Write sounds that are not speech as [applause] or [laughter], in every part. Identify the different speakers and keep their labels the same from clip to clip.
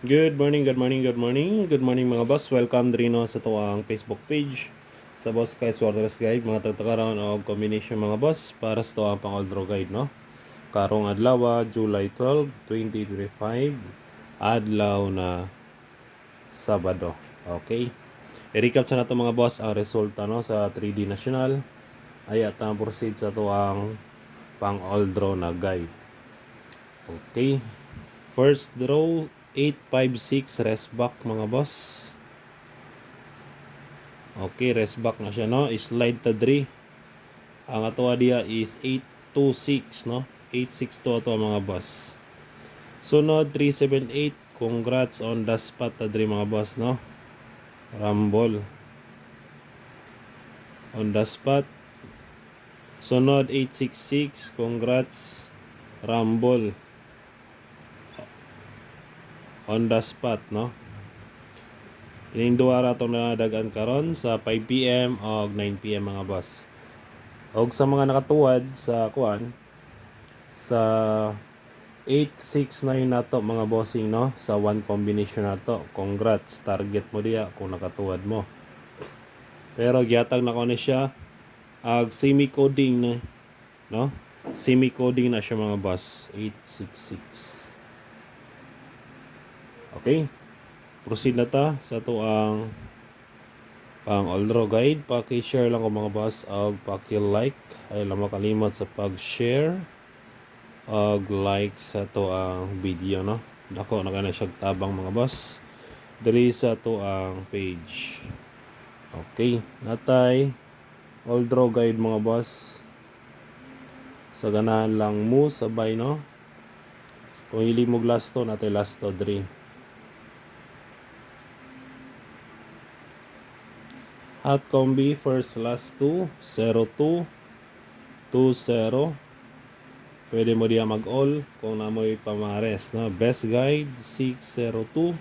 Speaker 1: Good morning, good morning, good morning. Good morning mga boss. Welcome drino sa tuwang Facebook page sa Boss Kai Sorters Guide. Mga tagtakaroon o combination mga boss para sa tuwang pang draw guide, no? Karong adlaw, July 12, 2025. Adlaw na Sabado. Okay? I-recap sa nato mga boss ang resulta no sa 3D National. Ay at ang proceed sa tuwang pang all draw na guide. Okay. First draw 856 rest back mga boss. Okay, rest back na siya no. Slide ta diri. Ang atoa dia is 826 no. 862 ato mga boss. Sunod 378. Congrats on the spot ta diri mga boss no. Rumble. On the spot. Sunod 866. Congrats. Rumble on the spot no Ining duwa ra itong nadagan karon sa 5 PM o 9 PM mga boss. Og sa mga nakatuwad sa kuan sa 869 nato mga bossing no sa one combination nato. Congrats target mo diya kung nakatuwad mo. Pero gyatag na ko ni siya ag semi coding na no? Semi coding na siya mga boss 866. Okay. Proceed na ta sa to ang pang all guide. Paki-share lang ko mga boss ag paki-like. Ay lang makalimot sa pag-share ag like sa to ang video no. Dako na kana siya tabang mga boss. Dali sa to ang page. Okay, natay all draw guide mga boss. Sa ganahan lang mo sabay no. Kung ili mo last to, natay last to 3. Hot combi first last 2 0 2 2 0 Pwede mo diya mag all kung namoy pamares no? Best guide 602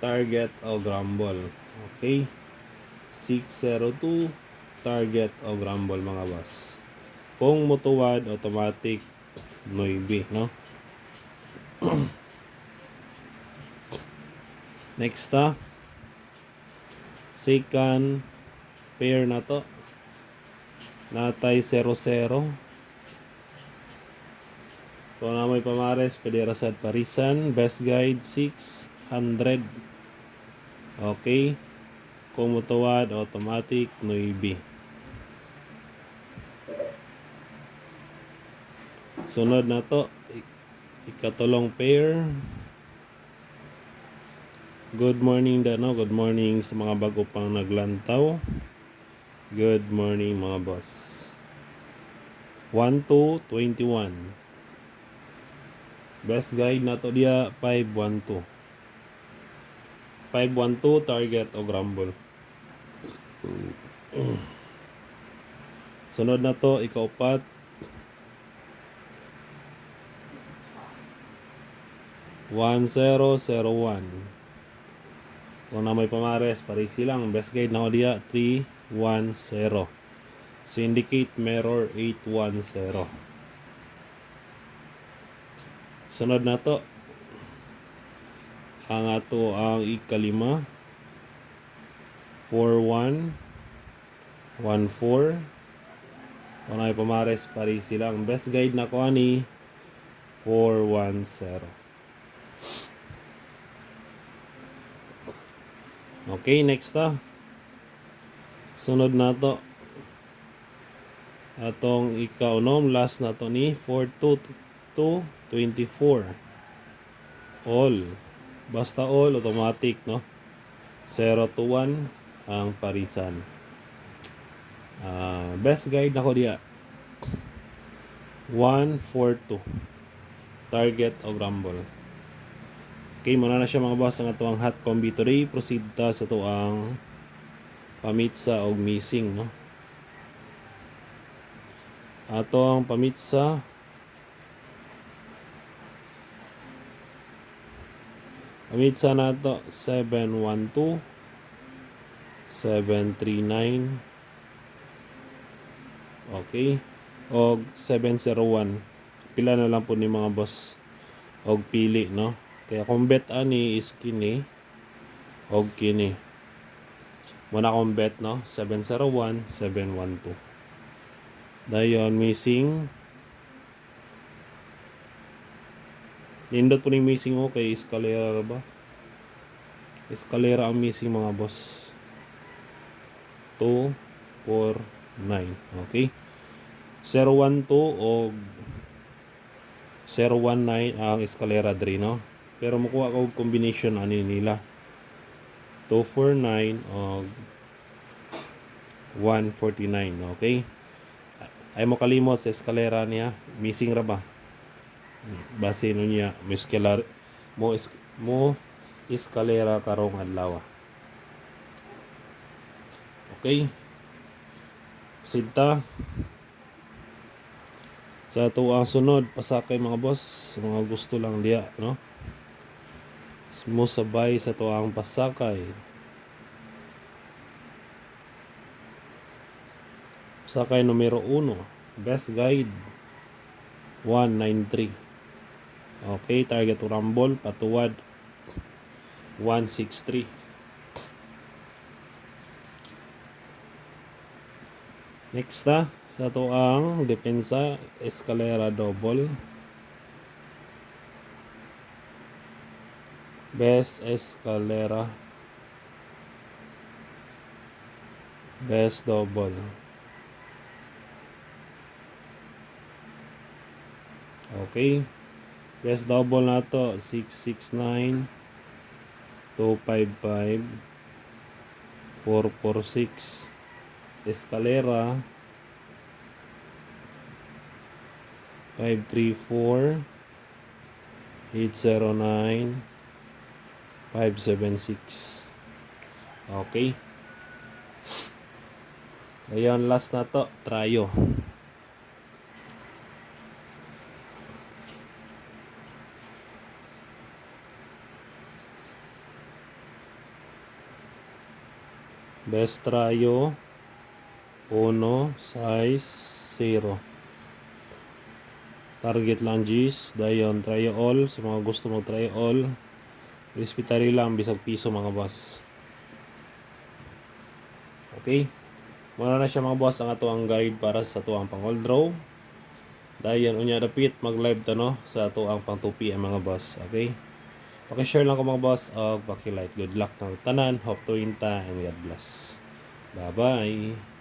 Speaker 1: target o grumble. Okay. 602 target o grumble mga boss. Kung mutuwad automatic 9 no? [clears throat] Next ah second pair na to. Natay 0-0 kung na may pamares pwede rasad parisan best guide 600 okay. Kung mutuwad automatic 9 sunod na to ik- ikatulong pair Good morning Dano, good morning sa mga bago pang naglantaw. Good morning mga boss. 1 to 21. Best guide na to dia 512. 512 target o grumble. [clears throat] Sunod na to ikaupat. One zero zero one. Kung na may pamares, pares silang. Best guide na ko diya, 310. Syndicate Mirror 810. Sunod na to. Ang ato ang ikalima. 41 14 Kung na may pamares, pares silang. Best guide na ko ani 410. Okay, next ta. Sunod na to. Atong ikaunom, last na to ni 42 to 24. All. Basta all, automatic, no? 0 to 1 ang parisan. Ah, best guide na ko diya. 1, 4, 2. Target o grumble. Okay, muna na siya mga boss ang atuang hot combi today. Proceed ta sa tuang pamitsa o missing, no? Ato ang pamitsa Pamitsa na to 712 739 Okay. O 701 Pila na lang po ni mga boss og pili no kaya kung bet ani is kini og kini. Muna kong bet no? 701 712 dayon missing. Nindot po ni missing o kay escalera ba? Escalera ang missing mga boss. 2 4 9 okay. 012 og 019 ang escalera dre no pero makuha ko combination ani nila. 249 og 149 okay? Ay mo kalimot sa escalera niya. Missing ra ba? Base no niya mo escalar mo mo escalera karong adlaw. Okay? Sinta. Sa ato ang sunod pasakay mga boss. Mga gusto lang diya no mo sabay sa tuang pasakay. Pasakay numero 1 best guide 193 okay target rumble patuwad 163 next na sa to ang depensa escalera double best escalera. Best double. Okay. Best double na to 669 255 446 escalera 534 809 576 okay. Ayan, last na to, tryo. Best tryo 1 size 0 target lang G's dayon try all. Sa mga gusto mo try all respetary lang bisag piso mga boss okay muna na siya mga boss ang ato ang guide para sa ato ang pang all draw dayon unya repeat mag live to no sa ato ang pang 2 PM mga boss okay Paki-share lang ko mga boss o paki-like. Good luck ng tanan. Hope to win ta and God bless. Bye-bye.